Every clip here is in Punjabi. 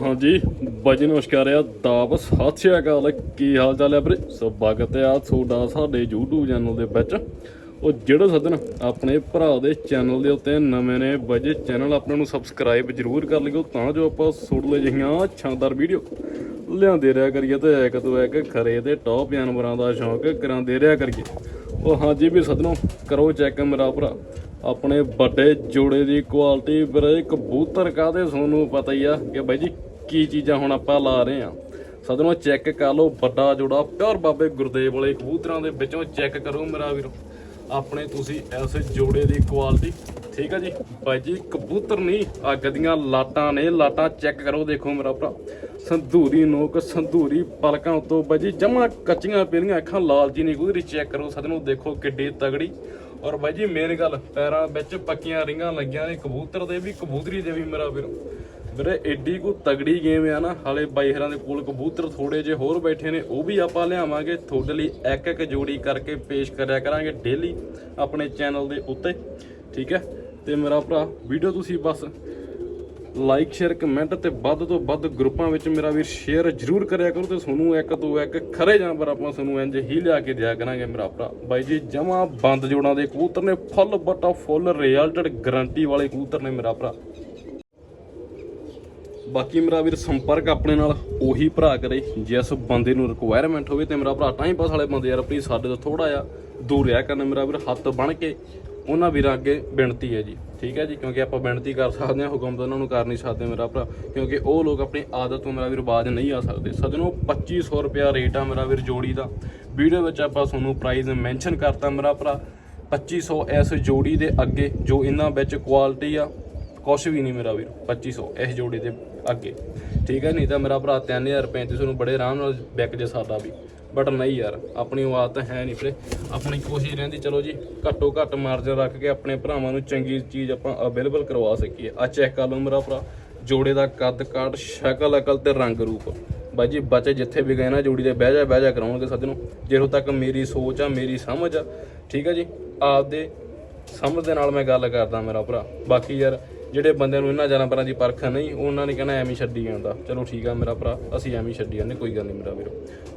ਹਾਂਜੀ, ਬਾਜੀ ਨਮਸਕਾਰ ਆ ਦਾਬ ਸਤਿ ਸ਼੍ਰੀ ਅਕਾਲ। ਕੀ ਹਾਲ ਚਾਲ ਹੈ ਵੀਰੇ? ਸਵਾਗਤ ਆ ਤੁਹਾਡਾ ਸਾਡੇ YouTube ਚੈਨਲ ਦੇ ਵਿੱਚ। ਉਹ ਜਿਹੜੇ ਸੱਜਣ ਆਪਣੇ ਭਰਾ ਦੇ ਚੈਨਲ ਦੇ ਉੱਤੇ ਨਵੇਂ ਨੇ, ਬਾਜੀ ਚੈਨਲ ਆਪਣੇ ਨੂੰ ਸਬਸਕ੍ਰਾਈਬ ਜ਼ਰੂਰ ਕਰ ਲਿਓ, ਤਾਂ ਜੋ ਆਪਾਂ ਸੁਣ ਜਿਹੀਆਂ ਸ਼ਾਨਦਾਰ ਵੀਡੀਓ। ਲਿਆਂਦੇ ਰਿਹਾ ਕਰੀਏ ਤੇ ਇੱਕ ਤੋਂ ਇੱਕ ਖਰੇ ਤੇ ਟੌਪ ਜਾਨਵਰਾਂ ਦਾ ਸ਼ੌਂਕ ਕਰਾਉਂਦੇ ਰਿਹਾ ਕਰੀਏ। ਉਹ ਹਾਂਜੀ ਵੀ ਸੱਜਣੋ, ਕਰੋ ਚੈੱਕ ਮੇਰਾ ਭਰਾ। ਆਪਣੇ ਵੱਡੇ ਜੋੜੇ ਦੀ ਕੁਆਲਿਟੀ ਵੀਰੇ, ਕਬੂਤਰ ਕਾਦੇ ਤੁਹਾਨੂੰ ਪਤਾ ਹੀ ਆ ਕਿ ਬਾਈ ਜੀ ਕੀ ਚੀਜ਼ਾਂ ਹੁਣ ਆਪਾਂ ਲਾ ਰਹੇ ਆ ਸਦਨੋਂ ਚੈੱਕ ਕਰ ਲਓ, ਵੱਡਾ ਜੋੜਾ ਪਿਓਰ ਬਾਬੇ ਗੁਰਦੇਵ ਵਾਲੇ ਕਬੂਤਰਾਂ ਦੇ ਵਿੱਚੋਂ ਚੈੱਕ ਕਰੋ ਮੇਰਾ ਵੀਰੋ। ਆਪਣੇ ਤੁਸੀਂ ਇਸ ਜੋੜੇ ਦੀ ਕੁਆਲਿਟੀ ਠੀਕ ਆ ਜੀ? ਬਾਈ ਜੀ, ਕਬੂਤਰ ਨਹੀਂ, ਅੱਗ ਦੀਆਂ ਲਾਟਾਂ ਨੇ, ਲਾਟਾਂ ਚੈੱਕ ਕਰੋ, ਦੇਖੋ ਮੇਰਾ ਭਰਾ। ਸੰਧੂਰੀ ਨੋਕ, ਸੰਧੂਰੀ ਪਲਕਾਂ ਉਤੋਂ ਬਾਈ ਜੀ, ਜਮਾ ਕੱਚੀਆਂ ਪੀਲੀਆਂ ਅੱਖਾਂ, ਲਾਲ ਜੀ ਨਹੀਂ ਗੁਦਰੀ ਚੈੱਕ ਕਰੋ ਸਦਨੋਂ ਦੇਖੋ ਕਿੱਡੀ ਤਗੜੀ। ਔਰ ਬਾਈ ਜੀ ਮੇਨ ਗੱਲ, ਪੈਰਾਂ ਵਿੱਚ ਪੱਕੀਆਂ ਰਿੰਗਾਂ ਲੱਗੀਆਂ ਨੇ, ਕਬੂਤਰ ਦੇ ਵੀ, ਕਬੂਤਰੀ ਦੇ ਵੀ ਮੇਰਾ ਵੀਰ। ਵੀਰੇ, ਏਡੀ ਕੋ ਤਗੜੀ ਗੇਮ ਆ ਨਾ, ਹਾਲੇ ਬਾਈ ਹਰਾਂ ਦੇ ਕੋਲ ਕਬੂਤਰ ਥੋੜੇ ਜੇ ਹੋਰ ਬੈਠੇ ਨੇ, ਉਹ ਵੀ ਆਪਾਂ ਲਿਆਵਾਂਗੇ। ਤੁਹਾਡੇ ਲਈ ਇੱਕ ਇੱਕ ਜੋੜੀ ਕਰਕੇ ਪੇਸ਼ ਕਰਿਆ ਕਰਾਂਗੇ ਡੇਲੀ ਆਪਣੇ ਚੈਨਲ ਦੇ ਉੱਤੇ, ਠੀਕ ਹੈ? ਤੇ ਮੇਰਾ ਭਰਾ ਵੀਡੀਓ ਤੁਸੀਂ ਬਸ ਲਾਈਕ ਸ਼ੇਅਰ ਕਮੈਂਟ ਤੇ ਵੱਧ ਤੋਂ ਵੱਧ ਗਰੁੱਪਾਂ ਵਿੱਚ ਮੇਰਾ ਵੀਰ ਸ਼ੇਅਰ ਜ਼ਰੂਰ ਕਰਿਆ ਕਰੋ ਤੇ ਤੁਹਾਨੂੰ ਇੱਕ ਤੋਂ ਇੱਕ ਖਰੇ ਜਾਨਵਰ ਆਪਾਂ ਤੁਹਾਨੂੰ ਇੰਜ ਹੀ ਲਿਆ ਕੇ ਦਿਆ ਕਰਾਂਗੇ ਮੇਰਾ ਭਰਾ। ਬਾਈ ਜੀ, ਜਮਾ ਬੰਦ ਜੋੜਾਂ ਦੇ ਕਬੂਤਰ ਨੇ ਫੁੱਲ ਬਟਾ ਫੁੱਲ ਰਿਜ਼ਲਟਡ ਗਾਰੰਟੀ ਵਾਲੇ ਕਬੂਤਰ ਨੇ ਮੇਰਾ ਭਰਾ। ਬਾਕੀ ਮੇਰਾ ਵੀਰ ਸੰਪਰਕ ਆਪਣੇ ਨਾਲ ਉਹੀ ਭਰਾ ਕਰੇ ਜਿਸ ਬੰਦੇ ਨੂੰ ਰਿਕੁਆਇਰਮੈਂਟ ਹੋਵੇ ਤੇ ਮੇਰਾ ਭਰਾ ਟਾਈਮ ਪਾਸ ਵਾਲੇ ਬੰਦੇ ਯਾਰ ਪਲੀਜ਼ ਸਾਡੇ ਤੋਂ ਥੋੜਾ ਜਿਹਾ ਦੂਰ ਰਿਹਾ ਕਰਨ, ਮੇਰਾ ਵੀਰ ਹੱਥ ਬਣ ਕੇ ਉਹਨਾਂ ਵੀਰਾਂ ਅੱਗੇ ਬੇਨਤੀ ਹੈ ਜੀ, ਠੀਕ ਹੈ ਜੀ, ਕਿਉਂਕਿ ਆਪਾਂ ਬੇਨਤੀ ਕਰ ਸਕਦੇ ਹਾਂ, ਹੁਕਮ ਤਾਂ ਉਹਨਾਂ ਨੂੰ ਕਰ ਨਹੀਂ ਸਕਦੇ ਮੇਰਾ ਭਰਾ, ਕਿਉਂਕਿ ਉਹ ਲੋਕ ਆਪਣੀ ਆਦਤ ਤੋਂ ਮੇਰਾ ਵੀਰ ਬਾਜ ਨਹੀਂ ਆ ਸਕਦੇ। ਸਜਣੋ 2500 ਰੁਪਿਆ ਰੇਟ ਆ ਮੇਰਾ ਵੀਰ ਜੋੜੀ ਦਾ। ਵੀਡੀਓ ਵਿੱਚ ਆਪਾਂ ਤੁਹਾਨੂੰ ਪ੍ਰਾਈਸ ਮੈਂਸ਼ਨ ਕਰਤਾ ਮੇਰਾ ਭਰਾ 2500 ਇਸ ਜੋੜੀ ਦੇ ਅੱਗੇ, ਜੋ ਇਹਨਾਂ ਵਿੱਚ ਕੁਆਲਿਟੀ ਆ, ਕੁਛ ਵੀ ਨਹੀਂ ਮੇਰਾ ਵੀਰ 2500 ਇਸ ਜੋੜੀ ਦੇ ਅੱਗੇ। ਠੀਕ ਹੈ ਨਹੀਂ ਤਾਂ ਮੇਰਾ ਭਰਾ 3000 ਰੁਪਏ ਤੇ ਤੁਹਾਨੂੰ ਬੜੇ ਆਰਾਮ ਨਾਲ ਵਿਕ ਜੇ ਸਾਡਾ ਵੀ। ਬਟ ਨਹੀਂ ਯਾਰ, ਆਪਣੀ ਆਵਾਜ਼ ਤਾਂ ਹੈ ਨਹੀਂ ਵੀਰੇ। ਆਪਣੀ ਕੋਸ਼ਿਸ਼ ਰਹਿੰਦੀ, ਚਲੋ ਜੀ, ਘੱਟੋ ਘੱਟ ਮਾਰਜਨ ਰੱਖ ਕੇ ਆਪਣੇ ਭਰਾਵਾਂ ਨੂੰ ਚੰਗੀ ਚੀਜ਼ ਆਪਾਂ ਅਵੇਲੇਬਲ ਕਰਵਾ ਸਕੀਏ। ਆ ਚੈੱਕ ਕਰ ਲਓ ਮੇਰਾ ਭਰਾ, ਜੋੜੇ ਦਾ ਕੱਦ ਕਾਠ, ਸ਼ਕਲ, ਅਕਲ ਤੇ ਰੰਗ ਰੂਪ। ਬਾਈ ਜੀ, ਬੱਚੇ ਜਿੱਥੇ ਵੀ ਗਏ ਨਾ, ਜੋੜੀ ਦੇ ਬਹਿ ਜਾ ਬਹਿ ਜਾ ਕਰਾਉਣਗੇ ਸੱਜਣੋ। ਜਿਹੋ ਤੱਕ ਮੇਰੀ ਸੋਚ ਆ, ਮੇਰੀ ਸਮਝ ਆ। ਠੀਕ ਆ ਜੀ, ਆਪਦੇ ਸਮਝ ਦੇ ਨਾਲ ਮੈਂ ਗੱਲ ਕਰਦਾ ਮੇਰਾ ਭਰਾ। ਬਾਕੀ ਯਾਰ ਜਿਹੜੇ ਬੰਦਿਆਂ ਨੂੰ ਇਹਨਾਂ ਜਾਨਵਰਾਂ ਦੀ ਪਰਖ ਨਹੀਂ, ਉਹਨਾਂ ਨੇ ਕਹਿਣਾ ਐਵੇਂ ਛੱਡੀ ਜਾਂਦਾ। ਚਲੋ ਠੀਕ ਆ ਮੇਰਾ ਭਰਾ, ਅਸੀਂ ਐਵੇਂ ਹੀ ਛੱਡੀ ਜਾਂਦੇ, ਕੋਈ ਗੱਲ ਨਹੀਂ ਮੇਰਾ ਵੀਰੋ।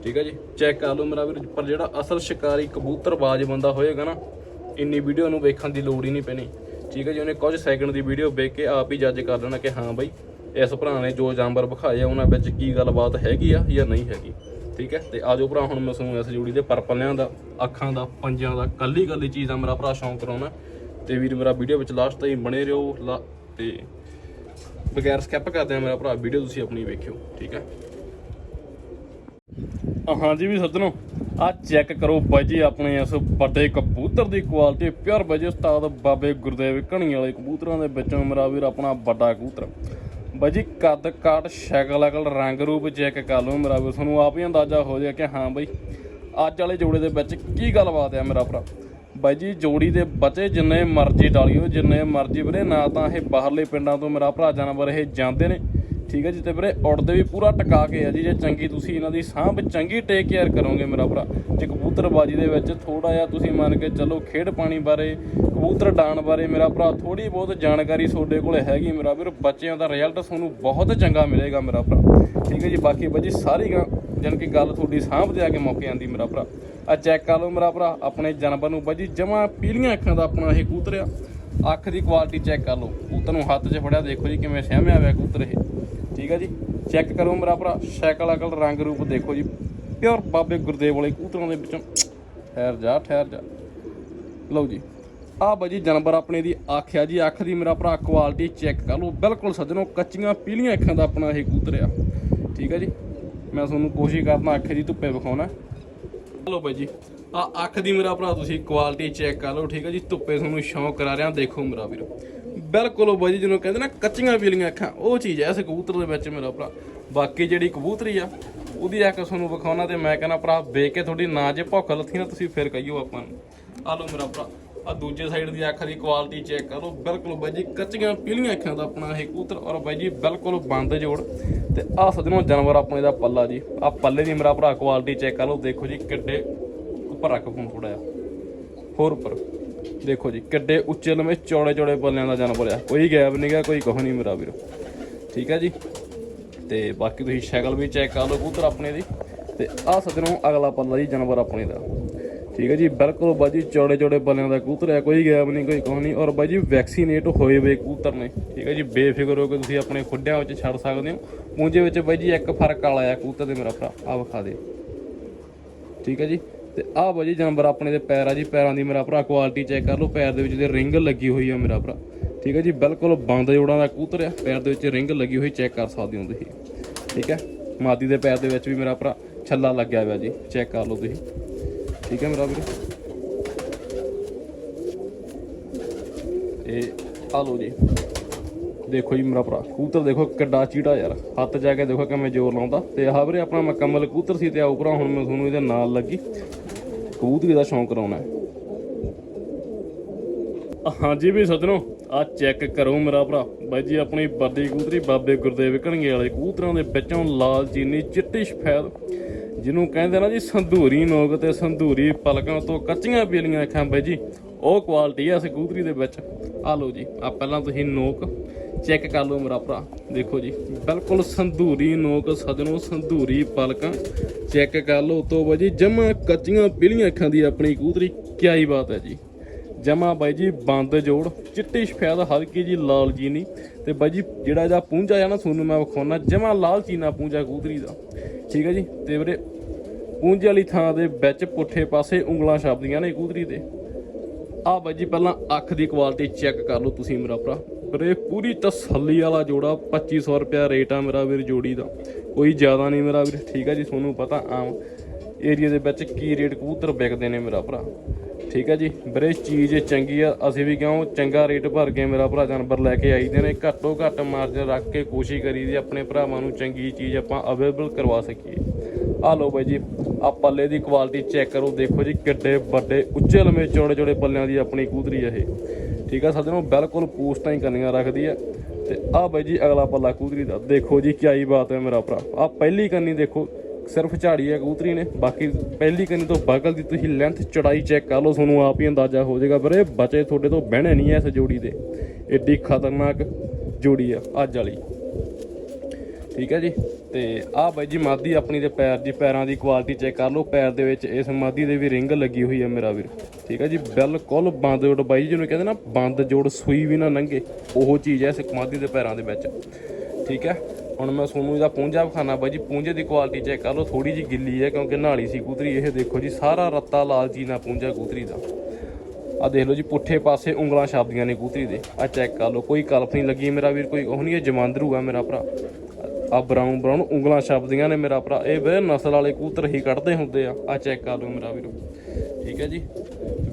ਠੀਕ ਆ ਜੀ ਚੈੱਕ ਕਰ ਲਓ ਮੇਰਾ ਵੀਰ, ਪਰ ਜਿਹੜਾ ਅਸਲ ਸ਼ਿਕਾਰੀ ਕਬੂਤਰਬਾਜ਼ ਬੰਦਾ ਹੋਏਗਾ ਨਾ, ਇੰਨੀ ਵੀਡੀਓ ਨੂੰ ਵੇਖਣ ਦੀ ਲੋੜ ਹੀ ਨਹੀਂ ਪੈਣੀ। ਠੀਕ ਹੈ ਜੀ, ਉਹਨੇ ਕੁਝ ਸੈਕਿੰਡ ਦੀ ਵੀਡੀਓ ਵੇਖ ਕੇ ਆਪ ਹੀ ਜੱਜ ਕਰ ਲੈਣਾ ਕਿ ਹਾਂ ਬਈ, ਇਸ ਭਰਾ ਨੇ ਜੋ ਜਾਨਵਰ ਵਿਖਾਏ ਆ, ਉਹਨਾਂ ਵਿੱਚ ਕੀ ਗੱਲਬਾਤ ਹੈਗੀ ਆ ਜਾਂ ਨਹੀਂ ਹੈਗੀ। ਠੀਕ ਹੈ ਤੇ ਆਜੋ ਭਰਾ, ਹੁਣ ਮੈਂ ਤੁਹਾਨੂੰ ਇਸ ਜੋੜੀ ਦੇ ਪਰਪਲਿਆਂ ਦਾ, ਅੱਖਾਂ ਦਾ, ਪੰਜਾਂ ਦਾ ਕੱਲੀ ਕੱਲੀ ਚੀਜ਼ ਦਾ ਮੇਰਾ ਭਰਾ ਸ਼ੌਂਕ ਕਰਾਉਣਾ ਤੇ ਵੀਰ, ਮੇਰਾ ਵੀਡੀਓ ਵਿੱਚ ਲਾਸਟ ਤਾਈਂ ਬਣੇ ਰਹੋ, ਲਾ- ਤੇ ਬਗੈਰ ਸਕਿਪ ਕਰਦੇ ਆ ਮੇਰਾ ਭਰਾ ਵੀਡੀਓ ਤੁਸੀਂ ਆਪਣੀ ਵੇਖਿਓ, ਠੀਕ ਹੈ ਹਾਂਜੀ ਵੀ ਸੱਜਣੋ, ਆ ਚੈੱਕ ਕਰੋ ਬਾਈ ਜੀ ਆਪਣੇ ਇਸ ਵੱਡੇ ਕਬੂਤਰ ਦੀ ਕੁਆਲਿਟੀ ਪਿਓਰ ਬਾਈ ਉਸਤਾਦ ਬਾਬੇ ਗੁਰਦੇਵ ਕਣੀ ਵਾਲੇ ਕਬੂਤਰਾਂ ਦੇ ਵਿੱਚੋਂ ਮੇਰਾ ਵੀਰ ਆਪਣਾ ਵੱਡਾ ਕਬੂਤਰ। ਬਾਈ ਜੀ ਕੱਦ ਕਾਟ ਸ਼ਕਲ, ਅਕਲ, ਰੰਗ ਰੂਪ ਚੈੱਕ ਕਰ ਲਓ ਮੇਰਾ ਵੀਰ, ਤੁਹਾਨੂੰ ਆਪ ਹੀ ਅੰਦਾਜ਼ਾ ਹੋ ਜਾਏ ਕਿ ਹਾਂ ਬਾਈ, ਅੱਜ ਵਾਲੇ ਜੋੜੇ ਦੇ ਵਿੱਚ ਕੀ ਗੱਲਬਾਤ ਆ ਮੇਰਾ ਭਰਾ? ਬਾਈ ਜੀ, ਜੋੜੀ ਦੇ ਬਚੇ ਜਿੰਨੇ ਮਰਜ਼ੀ ਡਾਲਿਓ, ਜਿੰਨੇ ਮਰਜ਼ੀ ਵੀਰੇ, ਨਾ ਤਾਂ ਇਹ ਬਾਹਰਲੇ ਪਿੰਡਾਂ ਤੋਂ ਮੇਰਾ ਭਰਾ ਜਾਨਵਰ ਇਹ ਜਾਂਦੇ ਨੇ। ਠੀਕ ਹੈ ਜੀ, ਤੇ ਵੀਰੇ ਉੜਦੇ ਵੀ ਪੂਰਾ ਟਕਾ ਕੇ ਆ ਜੀ, ਜੇ ਚੰਗੀ ਤੁਸੀਂ ਇਹਨਾਂ ਦੀ ਸਾਂਭ ਚੰਗੀ ਟੇਕ ਕੇਅਰ ਕਰੋਗੇ ਮੇਰਾ ਭਰਾ। ਜੇ ਕਬੂਤਰਬਾਜੀ ਦੇ ਵਿੱਚ ਥੋੜਾ ਜਿਹਾ ਤੁਸੀਂ ਮੰਨ ਕੇ ਚੱਲੋ ਖੇਡ ਪਾਣੀ ਬਾਰੇ, ਕਬੂਤਰ ਡਾਣ ਬਾਰੇ ਮੇਰਾ ਭਰਾ ਥੋੜੀ ਬਹੁਤ ਜਾਣਕਾਰੀ ਤੁਹਾਡੇ ਕੋਲ ਹੈਗੀ ਮੇਰਾ ਵੀਰ, ਬੱਚਿਆਂ ਦਾ ਰਿਜ਼ਲਟ ਤੁਹਾਨੂੰ ਬਹੁਤ ਚੰਗਾ ਮਿਲੇਗਾ ਮੇਰਾ ਭਰਾ। ਠੀਕ ਹੈ ਜੀ, ਬਾਕੀ ਬਾਜੀ ਸਾਰੀ ਗਾ ਜਾਣੀ ਕਿ ਗੱਲ ਤੁਹਾਡੀ ਸਾਂਭ ਦੇ ਆ ਕੇ ਮੌਕੇ ਆਂਦੀ ਮੇਰਾ ਭਰਾ। ਆ ਚੈੱਕ ਕਰ ਲਓ ਮੇਰਾ ਭਰਾ, ਆਪਣੇ ਜਾਨਵਰ ਨੂੰ ਬਾਜੀ ਜਮਾ ਪੀਲੀਆਂ ਅੱਖਾਂ ਦਾ ਆਪਣਾ ਇਹ ਕਬੂਤਰ ਆ। ਅੱਖ ਦੀ ਕੁਆਲਿਟੀ ਚੈੱਕ ਕਰ ਲਓ। ਕਬੂਤਰ ਨੂੰ ਹੱਥ 'ਚ ਫੜਿਆ, ਦੇਖੋ ਜੀ ਕਿਵੇਂ ਸਹਿਮਿਆ ਹੋਇਆ ਕਬੂਤਰ ਇਹ। ਠੀਕ ਹੈ ਜੀ? ਚੈੱਕ ਕਰੋ ਮੇਰਾ ਭਰਾ, ਸ਼ਕਲ ਅਕਲ, ਰੰਗ ਰੂਪ ਦੇਖੋ ਜੀ। ਪਿਓਰ ਬਾਬੇ ਗੁਰਦੇਵ ਵਾਲੇ ਕਬੂਤਰਾਂ ਦੇ ਵਿੱਚੋਂ। ਠਹਿਰ ਜਾ ਠਹਿਰ ਜਾ। ਲਓ ਜੀ। ਆ ਬਾਜੀ ਜਾਨਵਰ ਆਪਣੇ ਦੀ ਆਖਿਆ ਜੀ। ਅੱਖ ਦੀ ਮੇਰਾ ਭਰਾ ਕੁਆਲਿਟੀ ਚੈੱਕ ਕਰ ਲਓ। ਬਿਲਕੁਲ ਸੱਜਣੋ, ਕੱਚੀਆਂ ਪੀਲੀਆਂ ਅੱਖਾਂ ਦਾ ਆਪਣਾ ਇਹ ਕਬੂਤਰ ਆ। ਠੀਕ ਹੈ ਜੀ? ਮੈਂ ਤੁਹਾਨੂੰ ਕੋਸ਼ਿਸ਼ ਕਰਦਾ ਅੱਖ ਦੀ ਧੁੱਪੇ ਵਿਖਾਉਣਾ। ਲਓ ਬਾਈ ਜੀ ਆ ਅੱਖ ਦੀ ਮੇਰਾ ਭਰਾ ਤੁਸੀਂ ਕੁਆਲਿਟੀ ਚੈੱਕ ਕਰ ਲਓ, ਠੀਕ ਹੈ ਜੀ, ਧੁੱਪੇ ਤੁਹਾਨੂੰ ਸ਼ੌਂਕ ਕਰਾ ਰਿਹਾ, ਦੇਖੋ ਮੇਰਾ ਵੀਰ। ਬਿਲਕੁਲ ਉਹ ਬਾਈ ਜੀ, ਜਿਹਨੂੰ ਕਹਿੰਦੇ ਨਾ ਕੱਚੀਆਂ ਪੀਲੀਆਂ ਅੱਖਾਂ, ਉਹ ਚੀਜ਼ ਐ ਇਸ ਕਬੂਤਰ ਦੇ ਵਿੱਚ ਮੇਰਾ ਭਰਾ। ਬਾਕੀ ਜਿਹੜੀ ਕਬੂਤਰੀ ਆ, ਉਹਦੀ ਅੱਖ ਤੁਹਾਨੂੰ ਵਿਖਾਉਣਾ ਤੇ ਮੈਂ ਕਹਿੰਦਾ ਭਰਾ, ਵੇਖ ਕੇ ਤੁਹਾਡੀ ਨਾ ਜੇ ਭੁੱਖ ਲੱਥੀ ਨਾ, ਤੁਸੀਂ ਫਿਰ ਕਹੀਓ ਆਪਾਂ ਨੂੰ। ਆ ਲਓ ਮੇਰਾ ਭਰਾ। ਆ ਦੂਜੇ ਸਾਈਡ ਦੀ ਅੱਖ ਦੀ ਕੁਆਲਿਟੀ ਚੈੱਕ ਕਰੋ। ਬਿਲਕੁਲ ਬਾਈ ਜੀ, ਕੱਚੀਆਂ ਪੀਲੀਆਂ ਅੱਖਾਂ ਦਾ ਆਪਣਾ ਇਹ ਕੂਤਰ ਔਰ ਬਾਈ ਜੀ, ਬਿਲਕੁਲ ਬੰਦ ਜੋੜ। ਤੇ ਆ ਸਜਣੋ ਜਾਨਵਰ ਆਪਣੇ ਦਾ ਪੱਲਾ ਜੀ। ਆ ਪੱਲੇ ਦੀ ਮੇਰਾ ਭਰਾ ਕੁਆਲਿਟੀ ਚੈੱਕ ਕਰ ਲਓ। ਦੇਖੋ ਜੀ ਕਿੱਡੇ ਉੱਪਰ ਰੱਖ ਫੋਨ ਥੋੜਾ ਜਿਹਾ। ਹੋਰ ਉੱਪਰ। ਦੇਖੋ ਜੀ ਕਿੱਡੇ ਉੱਚੇ ਲੰਮੇ ਚੌੜੇ ਚੌੜੇ ਪੱਲਿਆਂ ਦਾ ਜਾਨਵਰ ਆ। ਕੋਈ ਗੈਪ ਨਹੀਂ ਗਾ, ਕੋਈ ਕੁਛ ਨਹੀਂ ਮੇਰਾ ਵੀਰ। ਠੀਕ ਆ ਜੀ? ਤੇ ਬਾਕੀ ਤੁਸੀਂ ਸ਼ਕਲ ਵੀ ਚੈੱਕ ਕਰ ਲਓ ਕੂਤਰ ਆਪਣੇ ਦੀ। ਤੇ ਆਹ ਸੱਜਣੋ ਅਗਲਾ ਪੱਲਾ ਜੀ ਜਾਨਵਰ ਆਪਣੇ ਦਾ। ਠੀਕ ਹੈ ਜੀ, ਬਿਲਕੁਲ ਬਾਜੀ, ਚੌੜੇ ਚੌੜੇ ਪੱਲਿਆਂ ਦਾ ਕਬੂਤਰ ਹੈ, ਕੋਈ ਗੈਪ ਨਹੀਂ, ਕੋਈ ਕੁਛ ਨਹੀਂ ਔਰ ਬਾਜੀ ਵੈਕਸੀਨੇਟ ਹੋਏ ਵੇ ਕਬੂਤਰ ਨੇ, ਠੀਕ ਹੈ ਜੀ, ਬੇਫਿਕਰ ਹੋ ਕੇ ਤੁਸੀਂ ਆਪਣੇ ਖੁੱਡਿਆਂ ਵਿੱਚ ਛੱਡ ਸਕਦੇ ਹੋ, ਪੂੰਜੇ ਵਿੱਚ ਬਾਈ ਜੀ ਇੱਕ ਫ਼ਰਕ ਵਾਲਾ ਆ ਕਬੂਤਰ ਦੇ ਮੇਰਾ ਭਰਾ ਆ ਵਿਖਾ ਦੇ, ਠੀਕ ਹੈ ਜੀ, ਤੇ ਆਹ ਬਾਜੀ ਜਾਨਵਰ ਆਪਣੇ ਦੇ ਪੈਰ ਆ ਜੀ, ਪੈਰਾਂ ਦੀ ਮੇਰਾ ਭਰਾ ਕੁਆਲਿਟੀ ਚੈੱਕ ਕਰ ਲਓ, ਪੈਰ ਦੇ ਵਿੱਚ ਦੇ ਰਿੰਗ ਲੱਗੀ ਹੋਈ ਆ ਮੇਰਾ ਭਰਾ, ਠੀਕ ਹੈ ਜੀ, ਬਿਲਕੁਲ ਬੰਦ ਜੋੜਾਂ ਦਾ ਕਬੂਤਰ ਆ, ਪੈਰ ਦੇ ਵਿੱਚ ਰਿੰਗ ਲੱਗੀ ਹੋਈ ਚੈੱਕ ਕਰ ਸਕਦੇ ਹੋ ਤੁਸੀਂ, ਠੀਕ ਹੈ, ਮਾਦੀ ਦੇ ਪੈਰ ਦੇ ਵਿੱਚ ਵੀ ਮੇਰਾ ਭਰਾ ਛੱਲਾ ਲੱਗਿਆ ਹੋਇਆ ਜੀ ਚੈੱਕ ਕਰ ਲਓ ਤੁਸੀਂ। ਠੀਕ ਹੈ ਮੇਰਾ ਵੀਰ। ਇਹ ਆ ਲਓ ਜੀ। ਦੇਖੋ ਜੀ ਮੇਰਾ ਭਰਾ, ਕਬੂਤਰ ਦੇਖੋ ਕਿੱਡਾ ਚੀੜਾ ਯਾਰ। ਹੱਥ ਜਾ ਕੇ ਦੇਖੋ ਕਿਵੇਂ ਜ਼ੋਰ ਲਾਉਂਦਾ। ਤੇ ਆਹ ਵੀਰੇ ਆਪਣਾ ਮੁਕੰਮਲ ਕਬੂਤਰ ਸੀ ਤੇ ਆ ਉਪਰਾਂ ਹੁਣ ਮੈਂ ਤੁਹਾਨੂੰ ਇਹਦੇ ਨਾਲ ਲੱਗੀ। ਕਬੂਤਰੀ ਦਾ ਸ਼ੌਂਕ ਕਰਾਉਣਾ ਹਾਂਜੀ ਵੀ ਸੱਜਣੋ ਆ ਚੈੱਕ ਕਰੋ ਮੇਰਾ ਭਰਾ। ਬਾਈ ਜੀ, ਆਪਣੀ ਵੱਡੀ ਕਬੂਤਰੀ ਬਾਬੇ ਗੁਰਦੇਵ ਕਣਗੇ ਵਾਲੇ ਕਬੂਤਰਾਂ ਦੇ ਵਿੱਚੋਂ ਲਾਲ ਚੀਨੀ ਚਿੱਟੀ ਸਫੈਦ। ਜਿਹਨੂੰ ਕਹਿੰਦੇ ਨਾ ਜੀ ਸੰਧੂਰੀ ਨੋਕ ਤੇ ਸੰਧੂਰੀ ਪਲਕਾਂ ਤੋਂ ਕੱਚੀਆਂ ਪੀਲੀਆਂ ਅੱਖਾਂ ਬਾਈ ਜੀ। ਉਹ ਕੁਆਲਿਟੀ ਆ ਇਸ ਕਬੂਤਰੀ ਦੇ ਵਿੱਚ। ਆ ਲਓ ਜੀ, ਆ ਪਹਿਲਾਂ ਤੁਸੀਂ ਨੋਕ ਚੈੱਕ ਕਰ ਲਓ ਮੇਰਾ ਭਰਾ। ਦੇਖੋ ਜੀ, ਬਿਲਕੁਲ ਸੰਧੂਰੀ ਨੋਕ ਸਜਣੋ, ਸੰਧੂਰੀ ਪਲਕਾਂ ਚੈੱਕ ਕਰ ਲਓ ਤੋਂ ਬਾਈ ਜੀ, ਜਮਾ ਕੱਚੀਆਂ ਪੀਲੀਆਂ ਅੱਖਾਂ ਦੀ ਆਪਣੀ ਕੂਤਰੀ। ਕਿਆ ਹੀ ਬਾਤ ਹੈ ਜੀ। ਜਮਾ ਬਾਈ ਜੀ, ਬੰਦ ਜੋੜ, ਚਿੱਟੀ ਸਫੈਦ ਹਲਕੀ ਜੀ ਲਾਲ ਚੀਨੀ ਤੇ ਬਾਈ ਜੀ, ਜਿਹੜਾ ਇਹਦਾ ਪੂੰਝਾ ਆ ਨਾ ਤੁਹਾਨੂੰ ਮੈਂ ਵਿਖਾਉਣਾ ਜਮਾ ਲਾਲ ਚੀਨਾ ਪੂੰਝਾ ਕਬੂਤਰੀ ਦਾ। ਠੀਕ ਹੈ ਜੀ, ਤੇ ਵੀਰੇ ਪੂੰਝੇ ਵਾਲੀ ਥਾਂ ਦੇ ਵਿੱਚ ਪੁੱਠੇ ਪਾਸੇ ਉਂਗਲਾਂ ਛਾਪਦੀਆਂ ਨੇ ਕਬੂਤਰੀ ਦੇ। ਆ ਬਾਈ ਜੀ, ਪਹਿਲਾਂ ਅੱਖ ਦੀ ਕੁਆਲਿਟੀ ਚੈੱਕ ਕਰ ਲਓ ਤੁਸੀਂ ਮੇਰਾ ਭਰਾ। ਵੀਰੇ ਪੂਰੀ ਤਸੱਲੀ ਵਾਲਾ ਜੋੜਾ 2500 ਰੁਪਿਆ ਰੇਟ ਆ ਮੇਰਾ ਵੀਰ ਜੋੜੀ ਦਾ। ਕੋਈ ਜ਼ਿਆਦਾ ਨਹੀਂ ਮੇਰਾ ਵੀਰ, ਠੀਕ ਆ ਜੀ, ਤੁਹਾਨੂੰ ਪਤਾ ਆਮ ਏਰੀਆ ਦੇ ਵਿੱਚ ਕੀ ਰੇਟ ਕਬੂਤਰ ਵਿਕਦੇ ਨੇ ਮੇਰਾ ਭਰਾ। ਠੀਕ ਹੈ ਜੀ, ਵੀਰੇ ਚੀਜ਼ ਚੰਗੀ ਆ, ਅਸੀਂ ਵੀ ਕਿਉਂ ਚੰਗਾ ਰੇਟ ਭਰ ਕੇ ਮੇਰਾ ਭਰਾ ਜਾਨਵਰ ਲੈ ਕੇ ਆਈਦੇ ਨੇ। ਘੱਟੋ ਘੱਟ ਮਾਰਜਨ ਰੱਖ ਕੇ ਕੋਸ਼ਿਸ਼ ਕਰੀਦੀ ਆਪਣੇ ਭਰਾਵਾਂ ਨੂੰ ਚੰਗੀ ਚੀਜ਼ ਆਪਾਂ ਅਵੇਲੇਬਲ ਕਰਵਾ ਸਕੀਏ। ਆ ਲਓ ਬਾਈ ਜੀ ਆ ਪੱਲੇ ਦੀ ਕੁਆਲਿਟੀ ਚੈੱਕ ਕਰੋ, ਦੇਖੋ ਜੀ ਕਿੱਡੇ ਵੱਡੇ, ਉੱਚੇ ਲੰਮੇ ਚੌੜੇ ਚੌੜੇ ਪੱਲਿਆਂ ਦੀ ਆਪਣੀ ਕੂਦਰੀ ਆ ਇਹ। ਠੀਕ ਆ ਸੱਜਣੋ ਬਿਲਕੁਲ ਪੋਸਟਾਂ ਹੀ ਕਰਨੀਆਂ ਰੱਖਦੀ ਹੈ ਤੇ ਆ ਬਾਈ ਜੀ, ਅਗਲਾ ਪੱਲਾ ਕੂਦਰੀ ਦਾ। ਦੇਖੋ ਜੀ, ਕੀ ਬਾਤ ਹੈ ਮੇਰਾ ਭਰਾ। ਆ ਪਹਿਲੀ ਕੰਨੀ ਦੇਖੋ, ਸਿਰਫ ਝਾੜੀ ਹੈ ਕਬੂਤਰੀ ਨੇ। ਬਾਕੀ ਪਹਿਲੀ ਕੰਨੀ ਤੋਂ ਬਗਲ ਦੀ ਤੁਸੀਂ ਲੈਂਥ ਚੜਾਈ ਚੈੱਕ ਕਰ ਲਓ, ਤੁਹਾਨੂੰ ਆਪ ਹੀ ਅੰਦਾਜ਼ਾ ਹੋ ਜਾਏਗਾ। ਵੀਰੇ ਬਚੇ ਤੁਹਾਡੇ ਤੋਂ ਬਹਿਣੇ ਨਹੀਂ ਐ ਇਸ ਜੋੜੀ ਦੇ। ਏਡੀ ਖਤਰਨਾਕ ਜੋੜੀ ਆ, ਅੱਜ ਵਾਲੀ। ਠੀਕ ਹੈ ਜੀ? ਤੇ ਆਹ ਬਾਈ ਜੀ ਮਾਦੀ ਆਪਣੀ ਦੇ ਪੈਰ ਦੀ, ਪੈਰਾਂ ਦੀ ਕੁਆਲਿਟੀ ਚੈੱਕ ਕਰ ਲਓ। ਪੈਰ ਦੇ ਵਿੱਚ ਇਸ ਮਾਦੀ ਦੇ ਵੀ ਰਿੰਗ ਲੱਗੀ ਹੋਈ ਹੈ ਮੇਰਾ ਵੀਰ। ਠੀਕ ਹੈ ਜੀ? ਬਿਲਕੁਲ ਬੰਦ ਜੋੜ ਬਾਈ ਜੀ ਜਿਹਨੂੰ ਕਹਿੰਦੇ ਨਾ, ਬੰਦ ਜੋੜ ਸੂਈ ਵੀ ਨਾ ਲੰਘੇ। ਉਹ ਚੀਜ਼ ਹੈ ਇਸ ਮਾਦੀ ਦੇ ਪੈਰਾਂ ਦੇ ਵਿੱਚ। ਠੀਕ ਹੈ? ਹੁਣ ਮੈਂ ਤੁਹਾਨੂੰ ਇਹਦਾ ਪੂੰਝਾ ਵਿਖਾਣਾ ਬਾਈ ਜੀ। ਪੂੰਝੇ ਦੀ ਕੁਆਲਿਟੀ ਚੈੱਕ ਕਰ ਲਓ। ਥੋੜੀ ਜੀ ਗਿੱਲੀ ਹੈ ਕਿਉਂਕਿ ਨਾਲੀ ਸੀ ਕੂਤਰੀ। ਇਹ ਦੇਖੋ ਜੀ, ਸਾਰਾ ਰੱਤਾ ਲਾਲ ਜੀ ਨਾਲ ਪੂੰਝਾ ਕੂਤਰੀ ਦਾ। ਆ ਦੇਖ ਲਓ ਜੀ, ਪੁੱਠੇ ਪਾਸੇ ਉਂਗਲਾਂ ਛਾਪਦੀਆਂ ਨੇ ਕੂਤਰੀ ਦੇ। ਆ ਚੈੱਕ ਕਰ ਲਓ। ਕੋਈ ਕਲਪ ਨਹੀਂ ਲੱਗੀ ਮੇਰਾ ਵੀਰ, ਕੋਈ ਉਹ ਨਹੀਂ ਹੈ, ਜਮਾਂਦਰੂ ਆ ਮੇਰਾ ਭਰਾ। ਆ ਬਰਾਊਨ ਬਰਾਊਨ ਉਂਗਲਾਂ ਛਾਪਦੀਆਂ ਨੇ ਮੇਰਾ ਭਰਾ। ਇਹ ਵੀਰੇ ਨਸਲ ਵਾਲੇ ਕੂਤਰ ਹੀ ਕੱਢਦੇ ਹੁੰਦੇ ਆ। ਆ ਚੈੱਕ ਕਰ ਲਓ ਮੇਰਾ ਵੀਰ। ਠੀਕ ਹੈ ਜੀ?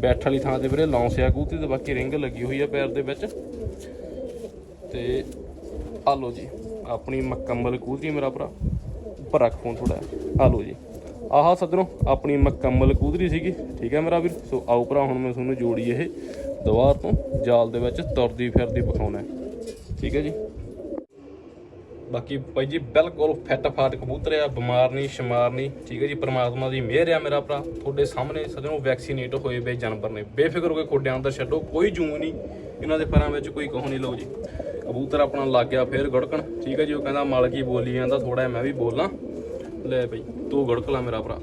ਬੈਠ ਵਾਲੀ ਥਾਂ ਤੇ ਵੀਰੇ ਲੌਂਸਿਆ ਕੂਤੀ ਤੇ ਬਾਕੀ ਰਿੰਗ ਲੱਗੀ ਹੋਈ ਆ ਪੈਰ ਦੇ ਵਿੱਚ। ਤੇ ਆ ਲਓ ਜੀ, ਆਪਣੀ ਮੁਕੰਮਲ ਕੂਤਰੀ ਮੇਰਾ ਭਰਾ। ਉੱਪਰ ਰੱਖ ਫੋਨ ਥੋੜਾ ਆ ਲਓ ਜੀ। ਆਹ ਸੱਜਣੋ, ਆਪਣੀ ਮੁਕੰਮਲ ਕੂਦਰੀ ਸੀਗੀ। ਠੀਕ ਹੈ ਮੇਰਾ ਵੀਰ? ਸੋ ਆਓ ਭਰਾ, ਹੁਣ ਮੈਂ ਤੁਹਾਨੂੰ ਜੋੜੀ ਇਹ ਦੁਬਾਰ ਤੋਂ ਜਾਲ ਦੇ ਵਿੱਚ ਤੁਰਦੀ ਫਿਰਦੀ ਵਿਖਾਉਣਾ ਠੀਕ ਹੈ ਜੀ? ਬਾਕੀ ਭਾਈ ਜੀ ਬਿਲਕੁਲ ਫਿੱਟ ਫਾਟ ਕਬੂਤਰ ਆ, ਬਿਮਾਰ ਨਹੀਂ, ਸ਼ਮਾਰ ਨਹੀਂ, ਠੀਕ ਹੈ ਜੀ, ਪ੍ਰਮਾਤਮਾ ਦੀ ਮਿਹਰ ਆ ਮੇਰਾ ਭਰਾ। ਤੁਹਾਡੇ ਸਾਹਮਣੇ ਸੱਜਣੋ ਵੈਕਸੀਨੇਟ ਹੋਏ ਵੇ ਜਾਨਵਰ ਨੇ। ਬੇਫਿਕਰ ਹੋ ਕੇ ਖੋਡਿਆਂ ਅੰਦਰ ਛੱਡੋ, ਕੋਈ ਜੂੰ ਨਹੀਂ, ਇਹਨਾਂ ਦੇ ਪਰਾਂ ਵਿੱਚ ਕੋਈ ਕੋਹ ਨਹੀਂ, ਲਓ ਜੀ। ਕਬੂਤਰ ਆਪਣਾ ਲੱਗ ਗਿਆ ਫੇਰ ਗੜਕਣ, ਠੀਕ ਹੈ ਜੀ, ਉਹ ਕਹਿੰਦਾ ਮਾਲਕੀ ਬੋਲੀ ਜਾਂਦਾ ਥੋੜਾ ਮੈਂ ਵੀ ਬੋਲਾਂ। ਲੈ ਬਈ, ਤੂੰ ਗੜਕ ਲਾ ਮੇਰਾ ਭਰਾ।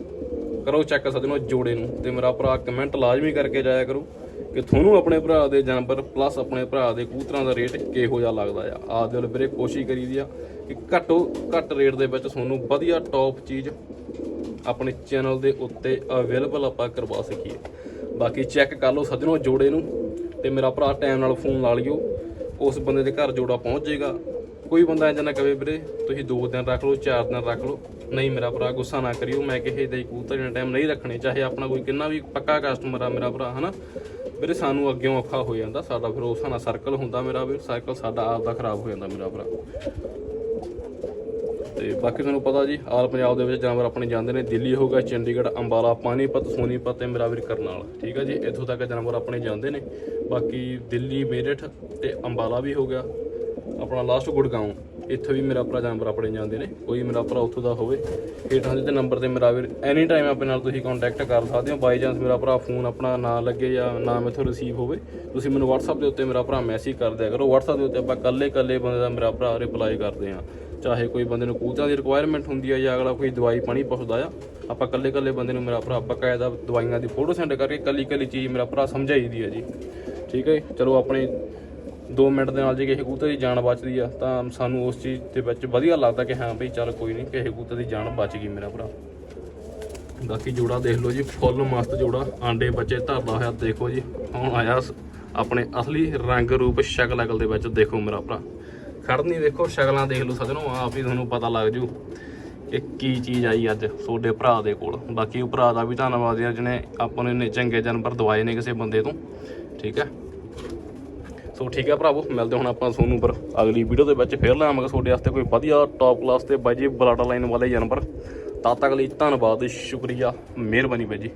ਕਰੋ ਚੈੱਕ ਸੱਜਣੋ ਜੋੜੇ ਨੂੰ ਤੇ ਮੇਰਾ ਭਰਾ ਕਮੈਂਟ ਲਾਜ਼ਮੀ ਕਰਕੇ ਜਾਇਆ ਕਰੋ। ਕਿ ਤੁਹਾਨੂੰ ਆਪਣੇ ਭਰਾ ਦੇ ਜਾਨਵਰ ਪਲੱਸ ਆਪਣੇ ਭਰਾ ਦੇ ਕੂਤਰਾਂ ਦਾ ਰੇਟ ਕਿਹੋ ਜਿਹਾ ਲੱਗਦਾ ਆ? ਆਪ ਦੇ ਵੀਰੇ ਕੋਸ਼ਿਸ਼ ਕਰੀਦੀ ਆ ਕਿ ਘੱਟੋ ਘੱਟ ਰੇਟ ਦੇ ਵਿੱਚ ਤੁਹਾਨੂੰ ਵਧੀਆ ਟੌਪ ਚੀਜ਼ ਆਪਣੇ ਚੈਨਲ ਦੇ ਉੱਤੇ ਅਵੇਲੇਬਲ ਆਪਾਂ ਕਰਵਾ ਸਕੀਏ। ਬਾਕੀ ਚੈੱਕ ਕਰ ਲਓ ਸੱਜਣੋ ਜੋੜੇ ਨੂੰ ਤੇ ਮੇਰਾ ਭਰਾ ਟਾਈਮ ਨਾਲ ਫੋਨ ਲਾ ਲਿਓ। ਉਸ ਬੰਦੇ ਦੇ ਘਰ ਜੋੜਾ ਪਹੁੰਚ ਜਾਏਗਾ। ਕੋਈ ਬੰਦਾ ਇੰਜ ਨਾ ਕਵੇ ਵੀਰੇ, ਤੁਸੀਂ 2 ਦਿਨ ਰੱਖ ਲਓ 4 ਦਿਨ ਰੱਖ ਲਓ। ਨਹੀਂ ਮੇਰਾ ਭਰਾ, ਗੁੱਸਾ ਨਾ ਕਰਿਓ। ਮੈਂ ਕਿਸੇ ਦੇ ਕਬੂਤਰ ਇਹਨਾਂ ਟਾਈਮ ਨਹੀਂ ਰੱਖਣੇ। ਚਾਹੇ ਆਪਣਾ ਕੋਈ ਕਿੰਨਾ ਵੀ ਪੱਕਾ ਕਸਟਮਰ ਆ ਮੇਰਾ ਭਰਾ, ਹਨਾ? ਵੀਰੇ, ਸਾਨੂੰ ਅੱਗੇੋਂ ਔਖਾ ਹੋ ਜਾਂਦਾ, ਸਾਡਾ ਫਿਰ ਉਸ ਨਾਲ ਸਰਕਲ ਹੁੰਦਾ ਮੇਰਾ ਵੀਰ ਸਰਕਲ ਸਾਡਾ ਆਪ ਦਾ ਖਰਾਬ ਹੋ ਜਾਂਦਾ ਮੇਰਾ ਭਰਾ। ਤੇ ਬਾਕੀ ਤੁਹਾਨੂੰ ਪਤਾ ਜੀ, ਆਲ ਪੰਜਾਬ ਦੇ ਵਿੱਚ ਜਾਨਵਰ ਆਪਣੇ ਜਾਂਦੇ ਨੇ, ਦਿੱਲੀ ਹੋਗਾ ਚੰਡੀਗੜ੍ਹ, ਅੰਬਾਲਾ ਪਾਣੀਪਤ ਸੋਨੀਪਤ ਤੇ ਮੇਰਾ ਵੀਰ ਕਰਨਾਲ, ਠੀਕ ਆ ਜੀ? ਇੱਥੋਂ ਤੱਕ ਜਾਨਵਰ ਆਪਣੇ ਜਾਂਦੇ ਨੇ। ਬਾਕੀ ਦਿੱਲੀ, ਮੇਰਠ ਤੇ ਅੰਬਾਲਾ ਵੀ ਹੋ ਗਿਆ। ਆਪਣਾ ਲਾਸਟ ਗੁੜਗਾਉਂ। ਇੱਥੇ ਵੀ ਮੇਰਾ ਭਰਾ ਜਾਨਵਰ ਆਪਣੇ ਜਾਂਦੇ ਨੇ, ਕੋਈ ਮੇਰਾ ਭਰਾ ਉੱਥੋਂ ਦਾ ਹੋਵੇ, ਹੇਠਾਂ ਦੇ ਨੰਬਰ ਤੇ ਮੇਰਾ ਵੀਰ ਐਨੀ ਟਾਈਮ ਆਪਣੇ ਨਾਲ ਤੁਸੀਂ ਕੰਟੈਕਟ ਕਰ ਸਕਦੇ ਹੋ ਬਾਈ ਚਾਂਸ ਮੇਰਾ ਭਰਾ ਫੋਨ ਆਪਣਾ ਨਾ ਲੱਗੇ ਜਾਂ ਨਾ ਮੈਥੋਂ ਰਿਸੀਵ ਹੋਵੇ, ਤੁਸੀਂ ਮੈਨੂੰ WhatsApp ਦੇ ਉੱਤੇ ਮੇਰਾ ਭਰਾ ਮੈਸੇਜ ਕਰ ਦਿਆ ਕਰੋ, WhatsApp ਦੇ ਉੱਤੇ ਆਪਾਂ ਕੱਲੇ ਕੱਲੇ ਬੰਦੇ ਦਾ ਮੇਰਾ ਭਰਾ ਰਿਪਲਾਈ ਕਰਦੇ ਹਾਂ, ਚਾਹੇ ਕੋਈ ਬੰਦੇ ਨੂੰ ਕਬੂਤਰਾਂ ਦੀ ਰਿਕੁਆਇਰਮੈਂਟ ਹੁੰਦੀ ਆ ਜਾਂ ਅਗਲਾ ਕੋਈ ਦਵਾਈ ਪਾਣੀ ਪੁੱਛਦਾ ਆ, ਆਪਾਂ ਕੱਲੇ ਕੱਲੇ ਬੰਦੇ ਨੂੰ ਮੇਰਾ ਭਰਾ ਬਕਾਇਦਾ ਦਵਾਈਆਂ ਦੀ ਫੋਟੋ ਸੈਂਡ ਕਰਕੇ ਕੱਲੀ ਕੱਲੀ ਚੀਜ਼ ਮੇਰਾ ਭਰਾ ਸਮਝਾਈਦੀ ਹੈ ਜੀ, ਠੀਕ ਹੈ ਜੀ? ਚਲੋ ਆਪਣੇ 2 ਮਿੰਟ ਦੇ ਨਾਲ ਜੇ ਕਿਸੇ ਕਬੂਤਰ ਦੀ ਜਾਨ ਬਚਦੀ ਆ, ਤਾਂ ਸਾਨੂੰ ਉਸ ਚੀਜ਼ ਦੇ ਵਿੱਚ ਵਧੀਆ ਲੱਗਦਾ ਕਿ ਹਾਂ ਬਈ ਚੱਲ ਕੋਈ ਨਹੀਂ, ਕਿਸੇ ਕਬੂਤਰ ਦੀ ਜਾਨ ਬਚ ਗਈ ਮੇਰਾ ਭਰਾ। ਬਾਕੀ ਜੋੜਾ ਦੇਖ ਲਓ ਜੀ, ਫੁੱਲ ਮਸਤ ਜੋੜਾ, ਆਂਡੇ ਬੱਚੇ ਧਰਦਾ ਹੋਇਆ, ਦੇਖੋ ਜੀ, ਹੁਣ ਆਇਆ ਆਪਣੇ ਅਸਲੀ ਰੰਗ ਰੂਪ ਸ਼ਕਲ ਅਕਲ ਦੇ ਵਿੱਚ ਦੇਖੋ ਮੇਰਾ ਭਰਾ। ਖੜਨੀ ਦੇਖੋ, ਸ਼ਕਲਾਂ ਦੇਖ ਲਓ ਸਜਣੋ, ਆਪ ਹੀ ਤੁਹਾਨੂੰ ਪਤਾ ਲੱਗ ਜੂ ਕਿ ਕੀ ਚੀਜ਼ ਆਈ ਅੱਜ ਤੁਹਾਡੇ ਭਰਾ ਦੇ ਕੋਲ। ਬਾਕੀ ਉਹ ਭਰਾ ਦਾ ਵੀ ਧੰਨਵਾਦ ਯਾਰ, ਜਿਹਨੇ ਆਪਾਂ ਨੂੰ ਇੰਨੇ ਚੰਗੇ ਜਾਨਵਰ ਦਵਾਏ ਨੇ ਕਿਸੇ ਬੰਦੇ ਤੋਂ, ਠੀਕ ਹੈ? ਸੋ ਠੀਕ ਹੈ ਭਰਾਵੋ, ਮਿਲਦੇ ਹੁਣ ਆਪਾਂ ਤੁਹਾਨੂੰ ਉੱਪਰ ਅਗਲੀ ਵੀਡੀਓ ਦੇ ਵਿੱਚ ਫੇਰ ਲਿਆਵਾਂਗੇ ਤੁਹਾਡੇ ਵਾਸਤੇ ਕੋਈ ਵਧੀਆ ਟੌਪ ਕਲਾਸ ਤੇ ਬਾਜੀ ਬਲਾਡਾ ਲਾਈਨ ਵਾਲੇ ਜਾਨਵਰ। ਤਦ ਤੱਕ ਲਈ ਧੰਨਵਾਦ, ਸ਼ੁਕਰੀਆ, ਮਿਹਰਬਾਨੀ ਬਾਈ ਜੀ।